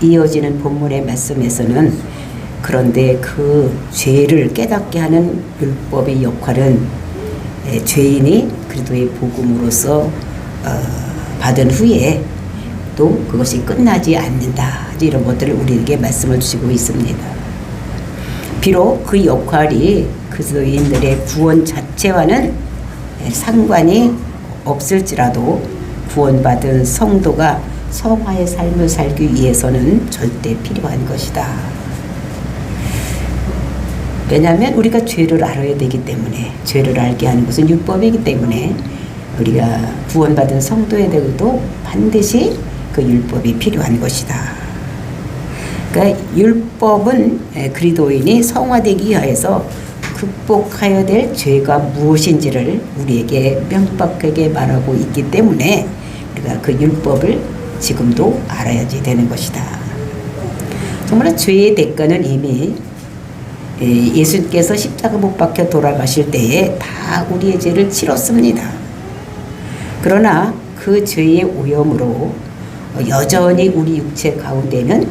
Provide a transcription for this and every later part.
이어지는 본문의 말씀에서는 그런데 그 죄를 깨닫게 하는 율법의 역할은 에, 죄인이 그리스도의 복음으로서 어, 받은 후에 또 그것이 끝나지 않는다. 이런 것들을 우리에게 말씀을 주시고 있습니다. 비록 그 역할이 그리스도인들의 구원 자체와는 에, 상관이 없을지라도 구원받은 성도가 성화의 삶을 살기 위해서는 절대 필요한 것이다. 왜냐하면 우리가 죄를 알아야 되기 때문에 죄를 알게 하는 것은 율법이기 때문에 우리가 구원받은 성도에게도 반드시 그 율법이 필요한 것이다. 그러니까 율법은 에, 그리스도인이 성화되기 위해서 극복해야 될 죄가 무엇인지를 우리에게 명확하게 말하고 있기 때문에 우리가 그 율법을 지금도 알아야지 되는 것이다. 정말 죄의 대가는 이미 예, 예수님께서 십자가 못 박혀 돌아가실 때에 다 우리의 죄를 치렀습니다. 그러나 그 죄의 오염으로 여전히 우리 육체 가운데는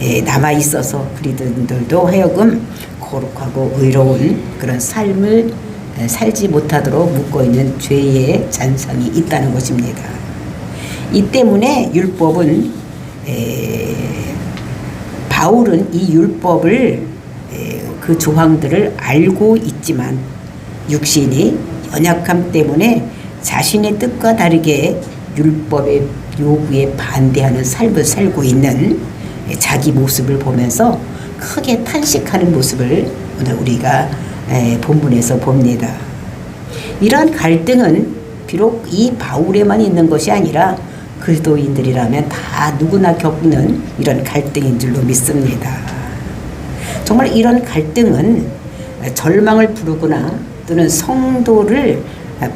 예, 남아 있어서 그리들도 하여금 거룩하고 의로운 그런 삶을 에, 살지 못하도록 묶어 있는 죄의 잔상이 있다는 것입니다. 이 때문에 율법은 에, 바울은 이 율법을 에, 그 조항들을 알고 있지만 육신이 연약함 때문에 자신의 뜻과 다르게 율법의 요구에 반대하는 삶을 살고 있는 자기 모습을 보면서 크게 탄식하는 모습을 오늘 우리가 에, 본문에서 봅니다. 이러한 갈등은 비록 이 바울에만 있는 것이 아니라 그리스도인들이라면 다 누구나 겪는 이런 갈등인 줄로 믿습니다. 정말 이런 갈등은 절망을 부르거나 또는 성도를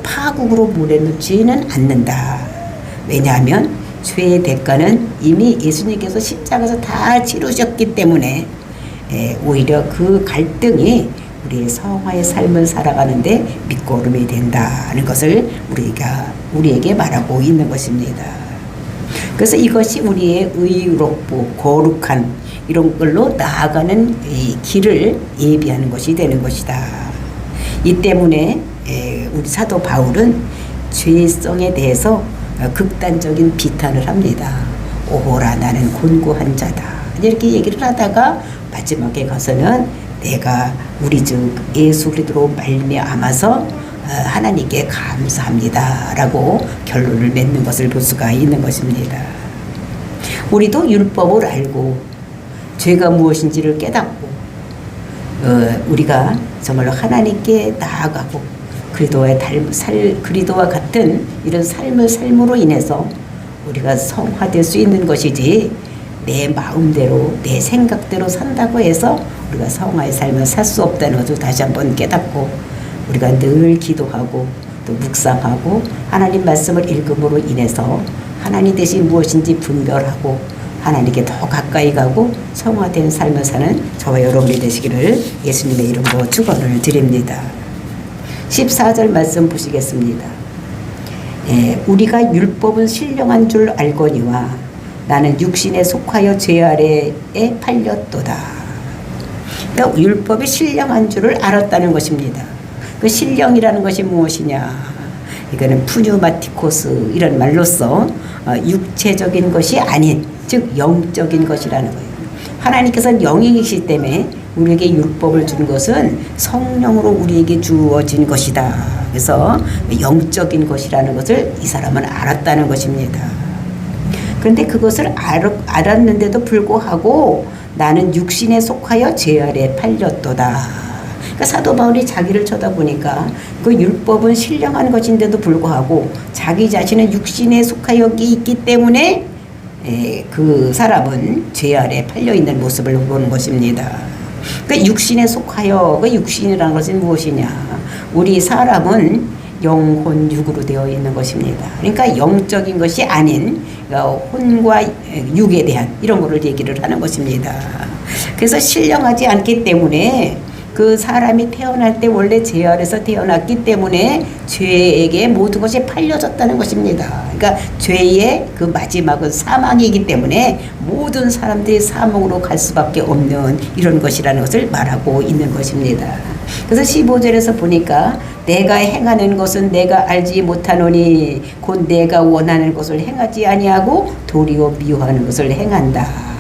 파국으로 몰아넣지는 않는다. 왜냐하면 죄의 대가는 이미 예수님께서 십자가에서 다 치르셨기 때문에 에, 오히려 그 갈등이 우리의 성화의 삶을 살아가는데 밑거름이 된다는 것을 우리가 우리에게 말하고 있는 것입니다. 그래서 이것이 우리의 의롭고 거룩한 이런 걸로 나아가는 이 길을 예비하는 것이 되는 것이다. 이 때문에 에, 우리 사도 바울은 죄성에 대해서 어, 극단적인 비탄을 합니다. 오호라 나는 곤고한 자다. 이렇게 얘기를 하다가 마지막에 가서는 내가 우리 주 예수 그리스도로 말미암아서 어, 하나님께 감사합니다라고 결론을 맺는 것을 볼 수가 있는 것입니다. 우리도 율법을 알고 죄가 무엇인지를 깨닫고 어, 우리가 정말로 하나님께 나아가고 그리도와의 달, 살, 그리도와 같은 이런 삶을 삶으로 인해서 우리가 성화될 수 있는 것이지 내 마음대로 내 생각대로 산다고 해서 우리가 성화의 삶을 살 수 없다는 것을 다시 한번 깨닫고 우리가 늘 기도하고 또 묵상하고 하나님 말씀을 읽음으로 인해서 하나님 대신 무엇인지 분별하고 하나님께 더 가까이 가고 성화된 삶을 사는 저와 여러분이 되시기를 예수님의 이름으로 축원을 드립니다. 14절 말씀 보시겠습니다. 예, 우리가 율법은 신령한 줄 알거니와 나는 육신에 속하여 죄 아래에 팔렸도다. 그러니까 율법이 신령한 줄을 알았다는 것입니다. 그 신령이라는 것이 무엇이냐? 이거는 푸뉴마티코스 이런 말로써 어, 육체적인 것이 아닌 즉 영적인 것이라는 거예요. 하나님께서는 영이시기 때문에 우리에게 율법을 준 것은 성령으로 우리에게 주어진 것이다. 그래서 영적인 것이라는 것을 이 사람은 알았다는 것입니다. 그런데 그것을 알, 알았는데도 불구하고 나는 육신에 속하여 죄 아래 팔렸도다. 그러니까 사도 바울이 자기를 쳐다보니까 그 율법은 신령한 것인데도 불구하고 자기 자신은 육신에 속하여 있기 때문에 에, 그 사람은 죄 아래 팔려 있는 모습을 보는 것입니다. 그 육신에 속하여 그 육신이라는 것은 무엇이냐? 우리 사람은 영혼 육으로 되어 있는 것입니다. 그러니까 영적인 것이 아닌 어, 혼과 육에 대한 이런 거를 얘기를 하는 것입니다. 그래서 신령하지 않기 때문에 그 사람이 태어날 때 원래 죄 아래서 태어났기 때문에 죄에게 모든 것이 팔려졌다는 것입니다. 그러니까 죄의 그 마지막은 사망이기 때문에 모든 사람들이 사망으로 갈 수밖에 없는 이런 것이라는 것을 말하고 있는 것입니다. 그래서 15절에서 보니까 내가 행하는 것은 내가 알지 못하노니 곧 내가 원하는 것을 행하지 아니하고 도리어 미워하는 것을 행한다.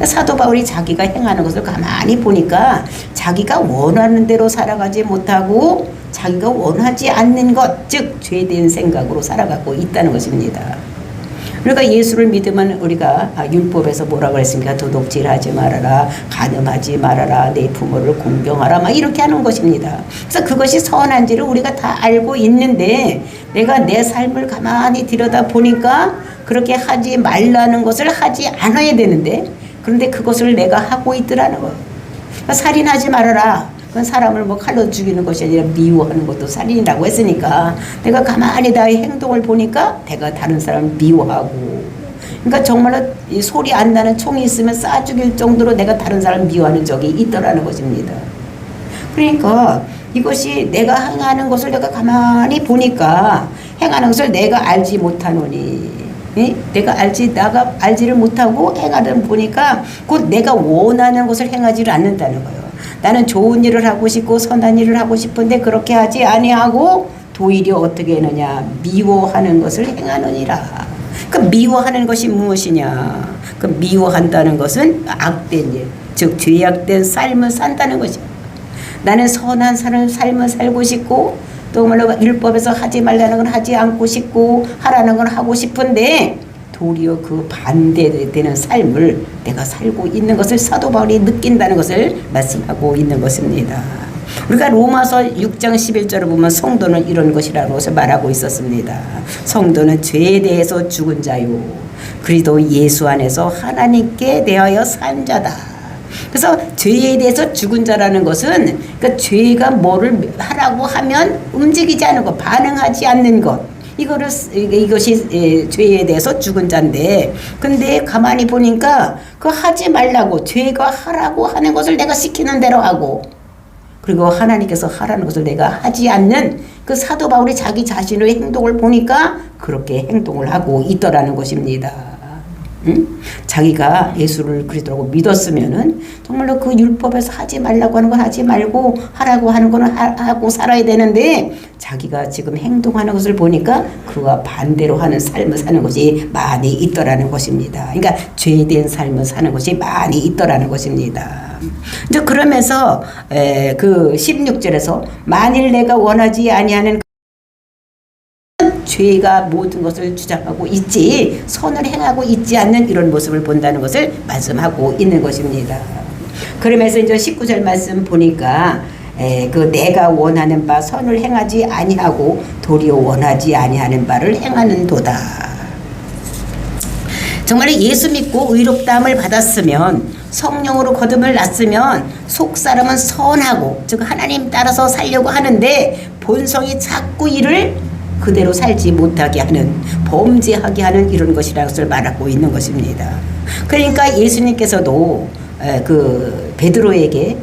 그러니까 사도 바울이 자기가 행하는 것을 가만히 보니까 자기가 원하는 대로 살아가지 못하고 자기가 원하지 않는 것, 즉 죄된 생각으로 살아가고 있다는 것입니다. 그러니까 예수를 믿으면 우리가 아, 율법에서 뭐라고 했습니까? 도둑질하지 말아라, 간음하지 말아라, 내 부모를 공경하라, 막 이렇게 하는 것입니다. 그래서 그것이 선한지를 우리가 다 알고 있는데 내가 내 삶을 가만히 들여다 보니까 그렇게 하지 말라는 것을 하지 않아야 되는데 그런데 그것을 내가 하고 있더라는 거예요. 그러니까 살인하지 말아라. 그건 사람을 뭐 칼로 죽이는 것이 아니라 미워하는 것도 살인이라고 했으니까 내가 가만히 나의 행동을 보니까 내가 다른 사람을 미워하고 그러니까 정말로 이 소리 안 나는 총이 있으면 쏴 죽일 정도로 내가 다른 사람을 미워하는 적이 있더라는 것입니다. 그러니까 이것이 내가 행하는 것을 내가 가만히 보니까 행하는 것을 내가 알지 못하노니 예? 내가 알지 나가 알지를 못하고 행하는 보니까 곧 내가 원하는 것을 행하지를 않는다는 거예요. 나는 좋은 일을 하고 싶고 선한 일을 하고 싶은데 그렇게 하지 아니하고 도리어 어떻게 하느냐 미워하는 것을 행하느니라. 그 미워하는 것이 무엇이냐? 그 미워한다는 것은 악된 일, 즉 죄악된 삶을 산다는 것이야. 나는 선한 삶을 살고 싶고 또 말로 율법에서 하지 말라는 건 하지 않고 싶고 하라는 건 하고 싶은데 도리어 그 반대되는 삶을 내가 살고 있는 것을 사도 바울이 느낀다는 것을 말씀하고 있는 것입니다. 우리가 로마서 6장 11절을 보면 성도는 이런 것이라는 것을 말하고 있었습니다. 성도는 죄에 대해서 죽은 자요. 그리도 예수 안에서 하나님께 대하여 산 자다. 그래서 죄에 대해서 죽은 자라는 것은 그 죄가 뭐를 하라고 하면 움직이지 않은 것, 반응하지 않는 것. 이거를 이것이 예, 죄에 대해서 죽은 자인데 근데 가만히 보니까 그 하지 말라고 죄가 하라고 하는 것을 내가 시키는 대로 하고 그리고 하나님께서 하라는 것을 내가 하지 않는 그 사도 바울이 자기 자신의 행동을 보니까 그렇게 행동을 하고 있더라는 것입니다. 응? 자기가 예수를 그리스도라고 믿었으면은 정말로 그 율법에서 하지 말라고 하는 건 하지 말고 하라고 하는 거는 하, 고 살아야 되는데 자기가 지금 행동하는 것을 보니까 그와 반대로 하는 삶을 사는 것이 많이 있더라는 것입니다. 그러니까 죄된 삶을 사는 것이 많이 있더라는 것입니다. 이제 그러면서 에, 그 16절에서 만일 내가 원하지 아니하는 죄가 모든 것을 주장하고 있지 선을 행하고 있지 않는 이런 모습을 본다는 것을 말씀하고 있는 것입니다. 그러면서 이제 19절 말씀 보니까 에, 그 내가 원하는 바 선을 행하지 아니하고 도리어 원하지 아니하는 바를 행하는 도다. 정말 예수 믿고 의롭다함을 받았으면 성령으로 거듭을 났으면 속 사람은 선하고 즉 하나님 따라서 살려고 하는데 본성이 자꾸 이를 그대로 살지 못하게 하는 범죄하게 하는 이런 것이라는 것을 말하고 있는 것입니다. 그러니까 예수님께서도 그 베드로에게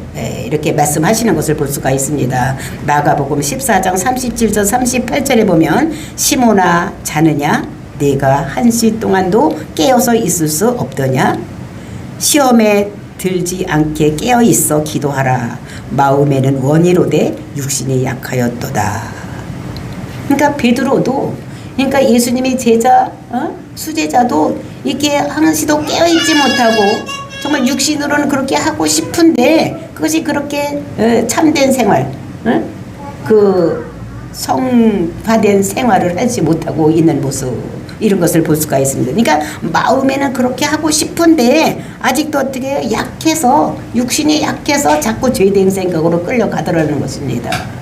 이렇게 말씀하시는 것을 볼 수가 있습니다. 마가복음 14장 37절 38절에 보면 시모나 자느냐 내가 한 시 동안도 깨어서 있을 수 없더냐 시험에 들지 않게 깨어 있어 기도하라 마음에는 원이로되 육신이 약하였도다. 그러니까 베드로도 그러니까 예수님의 제자 어? 수제자도 이렇게 항시도 깨어있지 못하고 정말 육신으로는 그렇게 하고 싶은데 그것이 그렇게 어, 참된 생활 어? 그 성화된 생활을 하지 못하고 있는 모습 이런 것을 볼 수가 있습니다. 그러니까 마음에는 그렇게 하고 싶은데 아직도 어떻게 약해서 육신이 약해서 자꾸 죄된 생각으로 끌려가더라는 것입니다.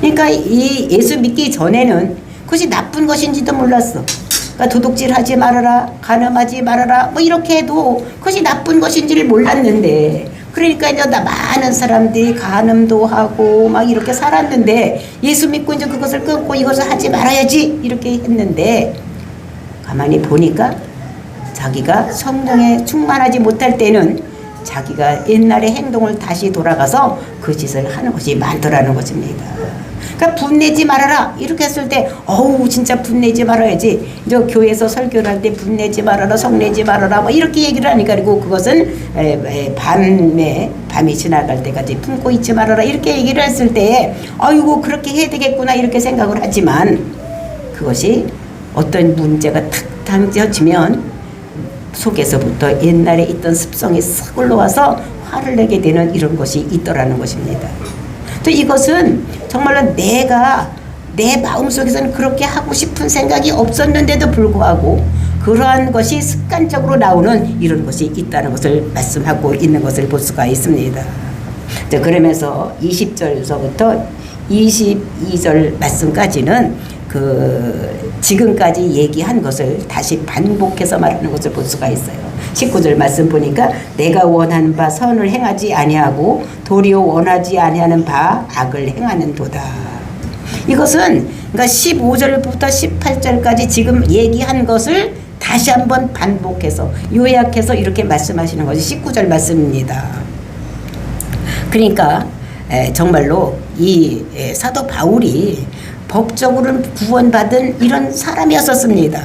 그러니까 이 예수 믿기 전에는 그것이 나쁜 것인지도 몰랐어. 그러니까 도둑질 하지 말아라, 간음하지 말아라, 뭐 이렇게 해도 그것이 나쁜 것인지를 몰랐는데, 그러니까 이제 나 많은 사람들이 간음도 하고 막 이렇게 살았는데, 예수 믿고 이제 그것을 끊고 이것을 하지 말아야지 이렇게 했는데, 가만히 보니까 자기가 성령에 충만하지 못할 때는 자기가 옛날의 행동을 다시 돌아가서 그 짓을 하는 것이 많더라는 것입니다. 그러니까 분내지 말아라. 이렇게 했을 때 어우 진짜 분내지 말아야지. 저 교회에서 설교를 할 때 분내지 말아라 성내지 말아라 뭐 이렇게 얘기를 하니까 그리고 그것은 밤에 밤이 지나갈 때까지 품고 있지 말아라. 이렇게 얘기를 했을 때 아이고 그렇게 해야 되겠구나 이렇게 생각을 하지만 그것이 어떤 문제가 탁 당겨지면 속에서부터 옛날에 있던 습성이 싹 올라와서 화를 내게 되는 이런 것이 있더라는 것입니다. 또 이것은 정말로 내가 내 마음속에서는 그렇게 하고 싶은 생각이 없었는데도 불구하고 그러한 것이 습관적으로 나오는 이런 것이 있다는 것을 말씀하고 있는 것을 볼 수가 있습니다. 자, 그러면서 20절서부터 22절 말씀까지는 그 지금까지 얘기한 것을 다시 반복해서 말하는 것을 볼 수가 있어요. 19절 말씀 보니까 내가 원하는 바 선을 행하지 아니하고 도리어 원하지 아니하는 바 악을 행하는도다. 이것은 그러니까 15절부터 18절까지 지금 얘기한 것을 다시 한번 반복해서 요약해서 이렇게 말씀하시는 것이 19절 말씀입니다. 그러니까 에, 정말로 이 에, 사도 바울이 법적으로는 구원받은 이런 사람이었었습니다.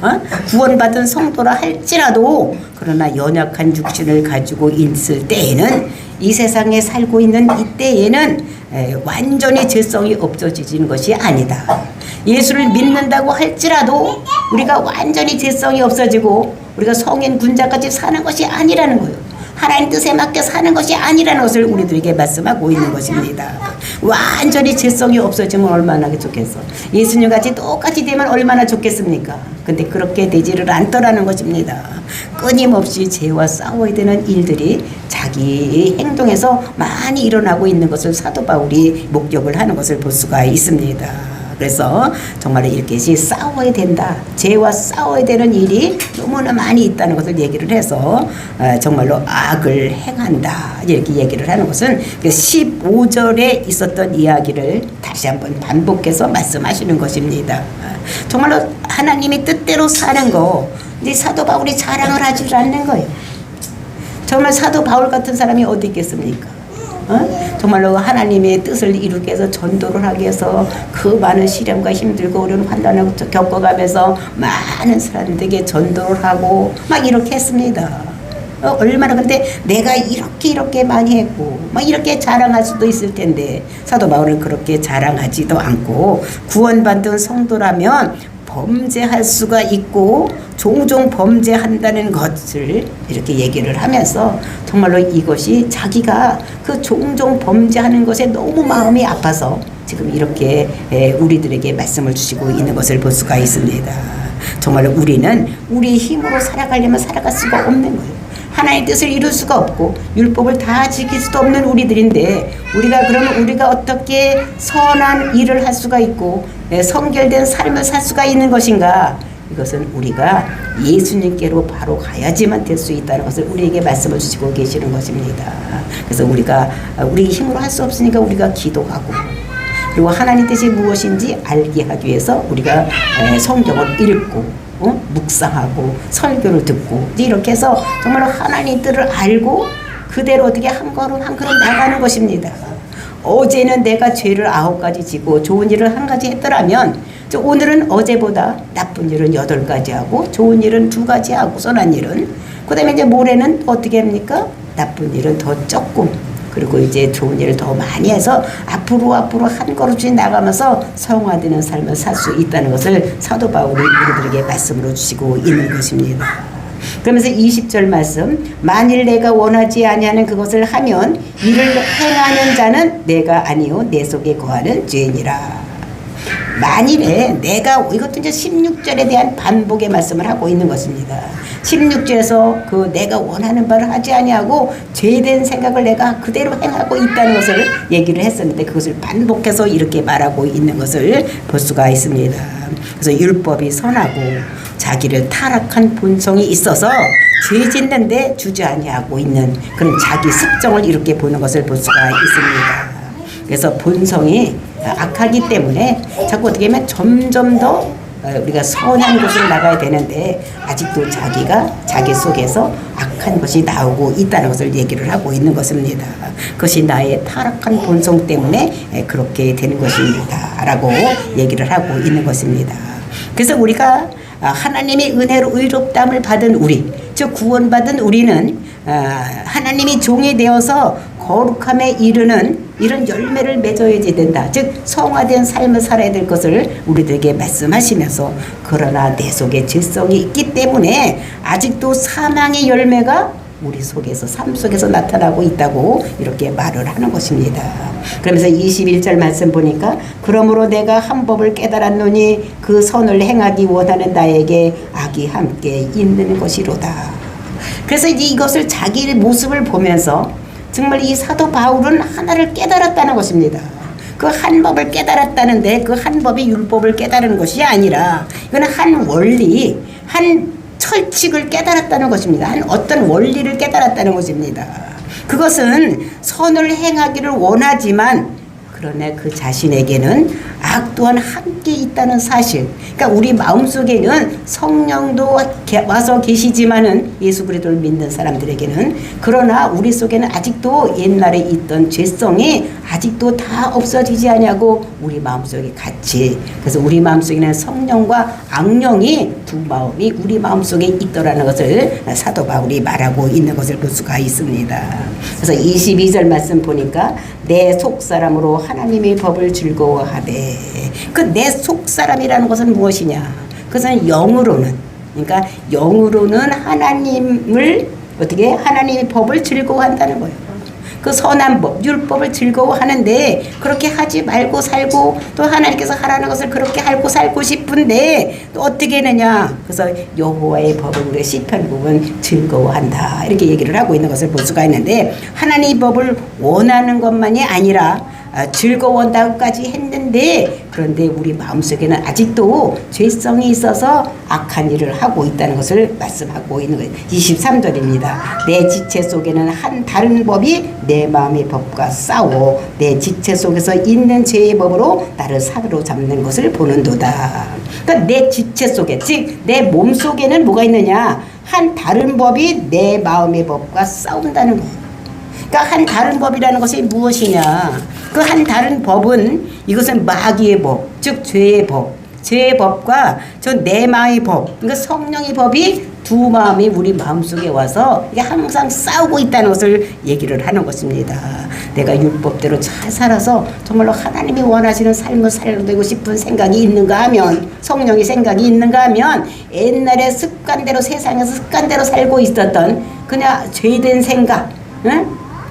어? 구원받은 성도라 할지라도 그러나 연약한 육신을 가지고 있을 때에는 이 세상에 살고 있는 이때에는 에, 완전히 죄성이 없어지는 것이 아니다. 예수를 믿는다고 할지라도 우리가 완전히 죄성이 없어지고 우리가 성인 군자까지 사는 것이 아니라는 거예요. 하나님 뜻에 맞게 사는 것이 아니라는 것을 우리들에게 말씀하고 있는 것입니다. 완전히 죄성이 없어지면 얼마나 좋겠어. 예수님 같이 똑같이 되면 얼마나 좋겠습니까? 근데 그렇게 되지를 않더라는 것입니다. 끊임없이 죄와 싸워야 되는 일들이 자기 행동에서 많이 일어나고 있는 것을 사도 바울이 목격을 하는 것을 볼 수가 있습니다. 그래서 정말 이렇게 싸워야 된다. 죄와 싸워야 되는 일이 너무나 많이 있다는 것을 얘기를 해서 어, 정말로 악을 행한다. 이렇게 얘기를 하는 것은 15절에 있었던 이야기를 다시 한번 반복해서 말씀하시는 것입니다. 정말로 하나님이 뜻대로 사는 거 이제 사도 바울이 자랑을 하지 않는 거예요. 정말 사도 바울 같은 사람이 어디 있겠습니까? 어? 정말로 하나님의 뜻을 이루기 위해서 전도를 하기 위해서 그 많은 시련과 힘들고 어려운 환란을 겪어가면서 많은 사람들에게 전도를 하고 막 이렇게 했습니다. 어, 얼마나 근데 내가 이렇게 이렇게 많이 했고 막 이렇게 자랑할 수도 있을 텐데 사도 바울은 그렇게 자랑하지도 않고 구원받은 성도라면 범죄할 수가 있고 종종 범죄한다는 것을 이렇게 얘기를 하면서 정말로 이것이 자기가 그 종종 범죄하는 것에 너무 마음이 아파서 지금 이렇게 에, 우리들에게 말씀을 주시고 있는 것을 볼 수가 있습니다. 정말로 우리는 우리 힘으로 살아가려면 살아갈 수가 없는 거예요. 하나의 뜻을 이룰 수가 없고 율법을 다 지킬 수도 없는 우리들인데 우리가 그러면 우리가 어떻게 선한 일을 할 수가 있고 예, 성결된 삶을 살 수가 있는 것인가? 이것은 우리가 예수님께로 바로 가야지만 될 수 있다는 것을 우리에게 말씀을 주시고 계시는 것입니다. 그래서 우리가 우리 힘으로 할 수 없으니까 우리가 기도하고 그리고 하나님 뜻이 무엇인지 알게 하기 위해서 우리가 에, 성경을 읽고 어? 묵상하고 설교를 듣고 이렇게 해서 정말로 하나님 뜻을 알고 그대로 어떻게 한 걸음 한 걸음 나가는 것입니다. 어제는 내가 죄를 아홉 가지 지고 좋은 일을 한 가지 했더라면 저 오늘은 어제보다 나쁜 일은 여덟 가지 하고 좋은 일은 두 가지 하고 선한 일은 그다음에 이제 모레는 어떻게 합니까? 나쁜 일은 더 조금 그리고 이제 좋은 일을 더 많이 해서 앞으로 앞으로 한 걸음씩 나가면서 성화되는 삶을 살 수 있다는 것을 사도 바울이 우리들에게 말씀으로 주시고 있는 것입니다. 그러면서 20절 말씀 만일 내가 원하지 아니하는 그것을 하면 이를 행하는 자는 내가 아니요 내 속에 거하는 죄니라. 만일에 내가 이것도 이제 16절에 대한 반복의 말씀을 하고 있는 것입니다. 16절에서 그 내가 원하는 바를 하지 아니하고 죄된 생각을 내가 그대로 행하고 있다는 것을 얘기를 했었는데 그것을 반복해서 이렇게 말하고 있는 것을 볼 수가 있습니다. 그래서 율법이 선하고 자기를 타락한 본성이 있어서 죄 짓는데 주지 아니하고 있는 그런 자기 습성을 이렇게 보는 것을 볼 수가 있습니다. 그래서 본성이 악하기 때문에 자꾸 어떻게 하면 점점 더 어, 우리가 선한 곳으로 나가야 되는데 아직도 자기가 자기 속에서 악한 것이 나오고 있다는 것을 얘기를 하고 있는 것입니다. 그것이 나의 타락한 본성 때문에 에, 그렇게 되는 것입니다. 라고 얘기를 하고 있는 것입니다. 그래서 우리가 아, 하나님의 은혜로 의롭담을 받은 우리, 즉 구원받은 우리는 아, 하나님이 종이 되어서 거룩함에 이르는 이런 열매를 맺어야지 된다. 즉 성화된 삶을 살아야 될 것을 우리들에게 말씀하시면서 그러나 내 속에 질성이 있기 때문에 아직도 사망의 열매가 우리 속에서 삶 속에서 나타나고 있다고 이렇게 말을 하는 것입니다. 그러면서 21절 말씀 보니까 그러므로 내가 한 법을 깨달았노니 그 선을 행하기 원하는 나에게 악이 함께 있는 것이로다. 그래서 이것을 자기의 모습을 보면서 정말 이 사도 바울은 하나를 깨달았다는 것입니다. 그 한 법을 깨달았다는데 그 한 법이 율법을 깨달은 것이 아니라 이거는 한 원리, 한 철칙을 깨달았다는 것입니다. 한 어떤 원리를 깨달았다는 것입니다. 그것은 선을 행하기를 원하지만 그러나 그 자신에게는 악 또한 함께 있다는 사실. 그러니까 우리 마음속에는 성령도 게- 와서 계시지만은 예수 그리스도를 믿는 사람들에게는 그러나 우리 속에는 아직도 옛날에 있던 죄성이 아직도 다 없어지지 않냐고 우리 마음속에 같이 그래서 우리 마음속에는 성령과 악령이 두 마음이 우리 마음속에 있더라는 것을 사도 바울이 말하고 있는 것을 볼 수가 있습니다. 그래서 22절 말씀 보니까 내 속사람으로 하나님의 법을 즐거워하되 그 내 속 사람이라는 것은 무엇이냐? 그것은 영으로는 그러니까 영으로는 하나님을 어떻게 하나님의 법을 즐거워한다는 거예요. 그 선한 법, 율법을 즐거워하는데 그렇게 하지 말고 살고 또 하나님께서 하라는 것을 그렇게 하고 살고 싶은데 또 어떻게 했느냐? 그래서 여호와의 법을 우리 시편 부분 즐거워한다 이렇게 얘기를 하고 있는 것을 볼 수가 있는데 하나님의 법을 원하는 것만이 아니라 아, 즐거워한다고까지 했는데 그런데 우리 마음속에는 아직도 죄성이 있어서 악한 일을 하고 있다는 것을 말씀하고 있는 거예요. 23절입니다. 내 지체 속에는 한 다른 법이 내 마음의 법과 싸워 내 지체 속에서 있는 죄의 법으로 나를 사로잡는 것을 보는도다. 그러니까 내 지체 속에 즉 내 몸 속에는 뭐가 있느냐? 한 다른 법이 내 마음의 법과 싸운다는 거예요. 그러니까 한 다른 법이라는 것이 무엇이냐? 그 한 다른 법은 이것은 마귀의 법, 즉 죄의 법, 죄의 법과 저 내 마음의 법, 그러니까 성령의 법이 두 마음이 우리 마음속에 와서 이게 항상 싸우고 있다는 것을 얘기를 하는 것입니다. 내가 율법대로 잘 살아서 정말로 하나님이 원하시는 삶을 살되고 싶은 생각이 있는가 하면 성령의 생각이 있는가 하면 옛날에 습관대로 세상에서 습관대로 살고 있었던 그냥 죄된 생각, 응?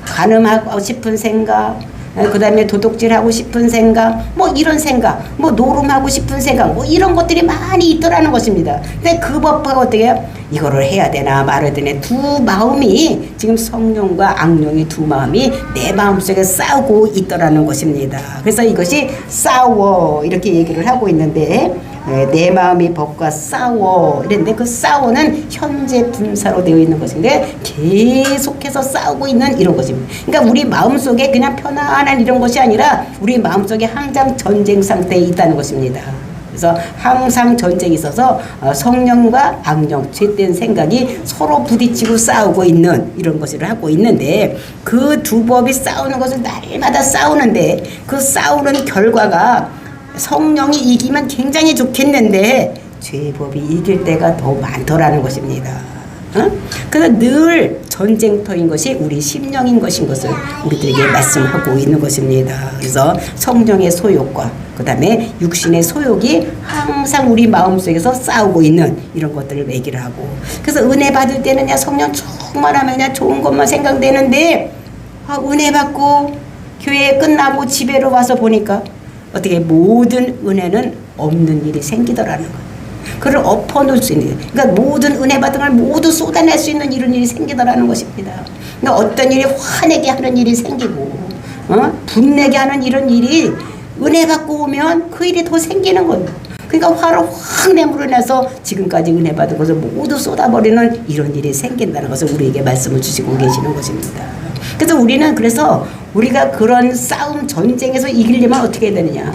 간음하고 싶은 생각, 그 다음에 도둑질하고 싶은 생각, 뭐 이런 생각, 뭐 노름하고 싶은 생각, 뭐 이런 것들이 많이 있더라는 것입니다. 근데 그 법하고 어떻게? 이거를 해야 되나 말아야 되나 두 마음이 지금 성령과 악령이 두 마음이 내 마음속에 싸우고 있더라는 것입니다. 그래서 이것이 싸워 이렇게 얘기를 하고 있는데 에, 내 마음이 법과 싸워 이랬는데 그 싸워는 현재 분사로 되어 있는 것인데 계속해서 싸우고 있는 이런 것입니다. 그러니까 우리 마음속에 그냥 편안한 이런 것이 아니라 우리 마음속에 항상 전쟁 상태에 있다는 것입니다. 그래서 항상 전쟁이 있어서 어, 성령과 악령, 죄된 생각이 서로 부딪히고 싸우고 있는 이런 것을 하고 있는데 그 두 법이 싸우는 것을 날마다 싸우는데 그 싸우는 결과가 성령이 이기면 굉장히 좋겠는데 죄법이 이길 때가 더 많더라는 것입니다. 어? 그래서 늘 전쟁터인 것이 우리 심령인 것인 것을 우리들에게 말씀하고 있는 것입니다. 그래서 성령의 소욕과 그 다음에 육신의 소욕이 항상 우리 마음속에서 싸우고 있는 이런 것들을 얘기를 하고 그래서 은혜 받을 때는 야 성령 정말 하면 야 좋은 것만 생각되는데 아, 은혜 받고 교회 끝나고 집에로 와서 보니까 어떻게 모든 은혜는 없는 일이 생기더라는 거예요. 그를 엎어놓을 수 있는, 그러니까 모든 은혜 받은 걸 모두 쏟아낼 수 있는 이런 일이 생기더라는 것입니다. 그러니까 어떤 일이 화내게 하는 일이 생기고, 어? 분내게 하는 이런 일이 은혜 받고 오면 그 일이 더 생기는 거예요. 그러니까 화를 확 내물어내서 지금까지 은혜 받은 것을 모두 쏟아버리는 이런 일이 생긴다는 것을 우리에게 말씀을 주시고 계시는 것입니다. 그래서 우리는 그래서 우리가 그런 싸움 전쟁에서 이기려면 어떻게 해야 되느냐?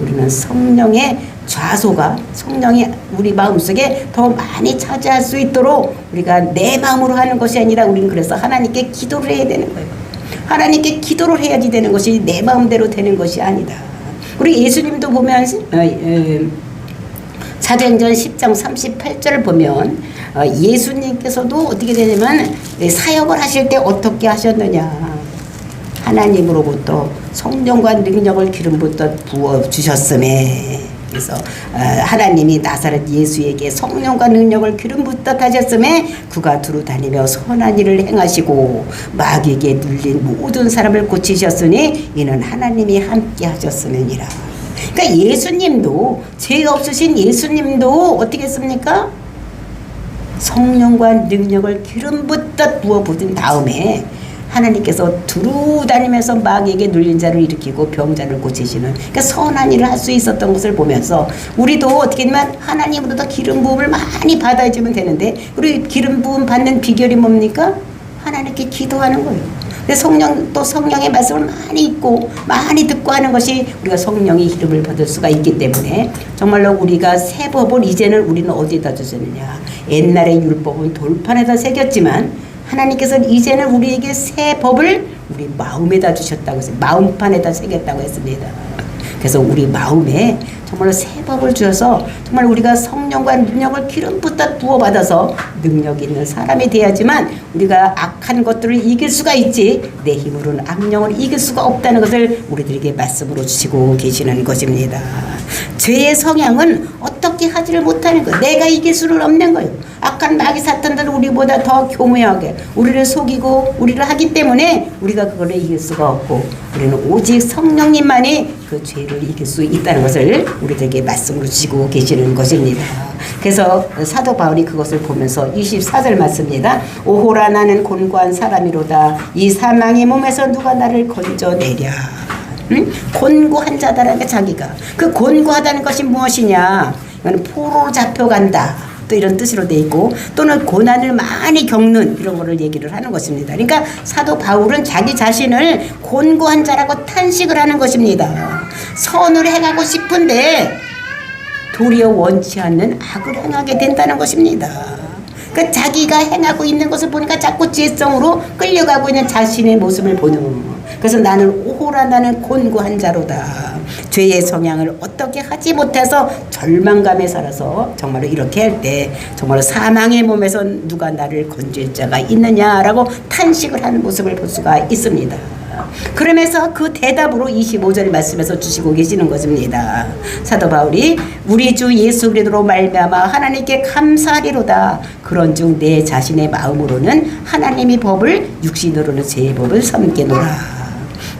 우리는 성령의 좌소가 성령이 우리 마음속에 더 많이 차지할 수 있도록 우리가 내 마음으로 하는 것이 아니라 우리는 그래서 하나님께 기도를 해야 되는 거예요. 하나님께 기도를 해야지 되는 것이 내 마음대로 되는 것이 아니다. 우리 예수님도 보면 어, 어, 사도행전 10장 38절을 보면 어, 예수님께서도 어떻게 되냐면 사역을 하실 때 어떻게 하셨느냐. 하나님으로부터 성령과 능력을 기름부터 부어 주셨음에 그래서 어, 하나님이 나사렛 예수에게 성령과 능력을 기름 붓다 하셨음에 그가 두루 다니며 선한 일을 행하시고 마귀에게 눌린 모든 사람을 고치셨으니 이는 하나님이 함께 하셨음이니라. 그러니까 예수님도 죄가 없으신 예수님도 어떻게 했습니까? 성령과 능력을 기름 붓다 부어 부은 다음에 하나님께서 두루 다니면서 마귀에게 눌린 자를 일으키고 병자를 고치시는 그러니까 선한 일을 할 수 있었던 것을 보면서 우리도 어떻게 되면 하나님으로부터 기름 부음을 많이 받아주면 되는데 우리 기름 부음 받는 비결이 뭡니까? 하나님께 기도하는 거예요. 근데 성령 또 성령의 말씀을 많이 읽고 많이 듣고 하는 것이 우리가 성령의 이름을 받을 수가 있기 때문에 정말로 우리가 새 법을 이제는 우리는 어디다 주셨느냐 옛날에 율법은 돌판에다 새겼지만 하나님께서는 이제는 우리에게 새 법을 우리 마음에다 주셨다고 했어요. 마음판에다 새겼다고 했습니다. 그래서 우리 마음에 정말로 새 법을 주셔서 정말 우리가 성령과 능력을 기름 붓다 부어받아서 능력 있는 사람이 돼야지만 우리가 악한 것들을 이길 수가 있지 내 힘으로는 악령을 이길 수가 없다는 것을 우리들에게 말씀으로 주시고 계시는 것입니다. 죄의 성향은 어떻게 하지를 못하는 거예요. 내가 이길 수는 없는 거예요. 악한 마귀 사탄들은 우리보다 더 교묘하게 우리를 속이고 우리를 하기 때문에 우리가 그거를 이길 수가 없고 우리는 오직 성령님만이 그 죄를 이길 수 있다는 것을 우리들에게 말씀으로 주시고 계시는 것입니다. 그래서 사도 바울이 그것을 보면서 24절 맞습니다. 오호라 나는 곤고한 사람이로다. 이 사망의 몸에서 누가 나를 건져내랴. 응? 곤고한 자다라는 게 자기가 그 곤고하다는 것이 무엇이냐? 이거는 포로 잡혀간다. 또 이런 뜻으로 돼 있고 또는 고난을 많이 겪는 이런 거를 얘기를 하는 것입니다. 그러니까 사도 바울은 자기 자신을 곤고한 자라고 탄식을 하는 것입니다. 선을 행하고 싶은데 도리어 원치 않는 악을 행하게 된다는 것입니다. 그 자기가 행하고 있는 것을 보니까 자꾸 지혜성으로 끌려가고 있는 자신의 모습을 보는 그래서 나는 오호라 나는 곤고한 자로다. 죄의 성향을 어떻게 하지 못해서 절망감에 살아서 정말로 이렇게 할 때 정말로 사망의 몸에서 누가 나를 건질 자가 있느냐라고 탄식을 하는 모습을 볼 수가 있습니다. 그러면서 그 대답으로 25절 말씀에서 주시고 계시는 것입니다. 사도 바울이 우리 주 예수 그리스도로 말미암아 하나님께 감사하리로다. 그런즉 내 자신의 마음으로는 하나님의 법을 육신으로는 제 법을 섬기노라.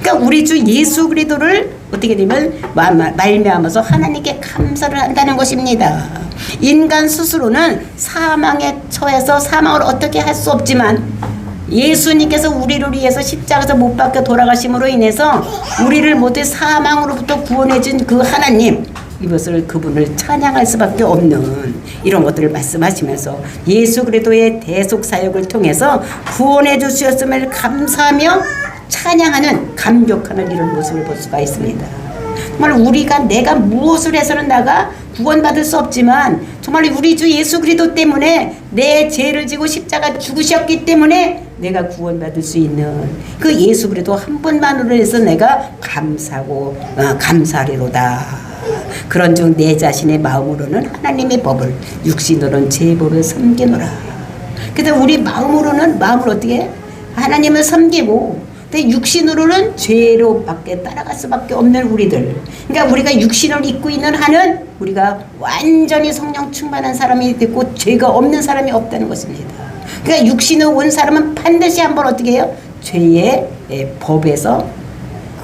그러니까 우리 주 예수 그리스도를 어떻게 되면 말미암아서 하나님께 감사를 한다는 것입니다. 인간 스스로는 사망에 처해서 사망을 어떻게 할 수 없지만 예수님께서 우리를 위해서 십자가에서 못 박혀 돌아가심으로 인해서 우리를 모두 사망으로부터 구원해 준 그 하나님 이것을 그분을 찬양할 수밖에 없는 이런 것들을 말씀하시면서 예수 그리스도의 대속 사역을 통해서 구원해 주셨음을 감사하며 찬양하는 감격하는 이런 모습을 볼 수가 있습니다. 정말 우리가 내가 무엇을 해서는 나가 구원받을 수 없지만 정말 우리 주 예수 그리스도 때문에 내 죄를 지고 십자가 죽으셨기 때문에 내가 구원받을 수 있는 그 예수 그리스도 한 번만으로 해서 내가 감사하고 어, 감사하리로다. 그런 중내 자신의 마음으로는 하나님의 법을 육신으로는 제 법을 섬기노라. 그래서 우리 마음으로는 마음을 어떻게 해? 하나님을 섬기고 근데 육신으로는 죄로밖에 따라갈 수밖에 없는 우리들. 그러니까 우리가 육신을 입고 있는 한은 우리가 완전히 성령 충만한 사람이 됐고 죄가 없는 사람이 없다는 것입니다. 그러니까 육신으로 온 사람은 반드시 한번 어떻게 해요? 죄의 예, 법에서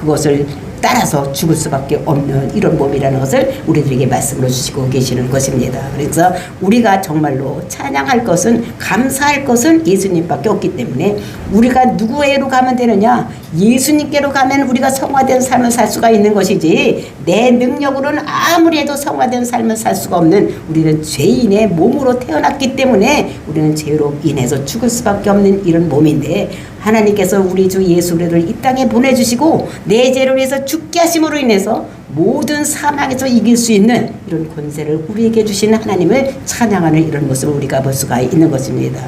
그것을 따라서 죽을 수밖에 없는 이런 몸이라는 것을 우리들에게 말씀을 주시고 계시는 것입니다. 그래서 우리가 정말로 찬양할 것은 감사할 것은 예수님밖에 없기 때문에 우리가 누구에게로 가면 되느냐? 예수님께로 가면 우리가 성화된 삶을 살 수가 있는 것이지 내 능력으로는 아무리 해도 성화된 삶을 살 수가 없는 우리는 죄인의 몸으로 태어났기 때문에 우리는 죄로 인해서 죽을 수밖에 없는 이런 몸인데 하나님께서 우리 주 예수 그리스도를 이 땅에 보내주시고 내 죄를 위해서 죽게 하심으로 인해서 모든 사망에서 이길 수 있는 이런 권세를 우리에게 주신 하나님을 찬양하는 이런 모습을 우리가 볼 수가 있는 것입니다.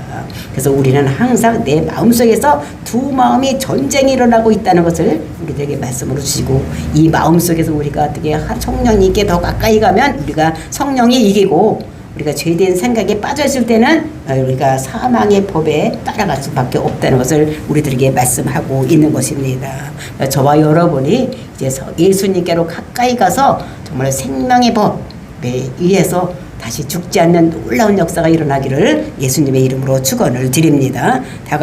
그래서 우리는 항상 내 마음속에서 두 마음이 전쟁이 일어나고 있다는 것을 우리들에게 말씀으로 주시고 이 마음속에서 우리가 어떻게 하- 성령님께 더 가까이 가면 우리가 성령이 이기고 우리가 죄된 생각에 빠져 있을 때는 어, 우리가 사망의 법에 따라갈 수밖에 없다는 것을 우리들에게 말씀하고 있는 것입니다. 그러니까 저와 여러분이 이제 서- 예수님께로 가까이 가서 정말 생명의 법에 의해서 다시 죽지 않는 놀라운 역사가 일어나기를 예수님의 이름으로 축원을 드립니다.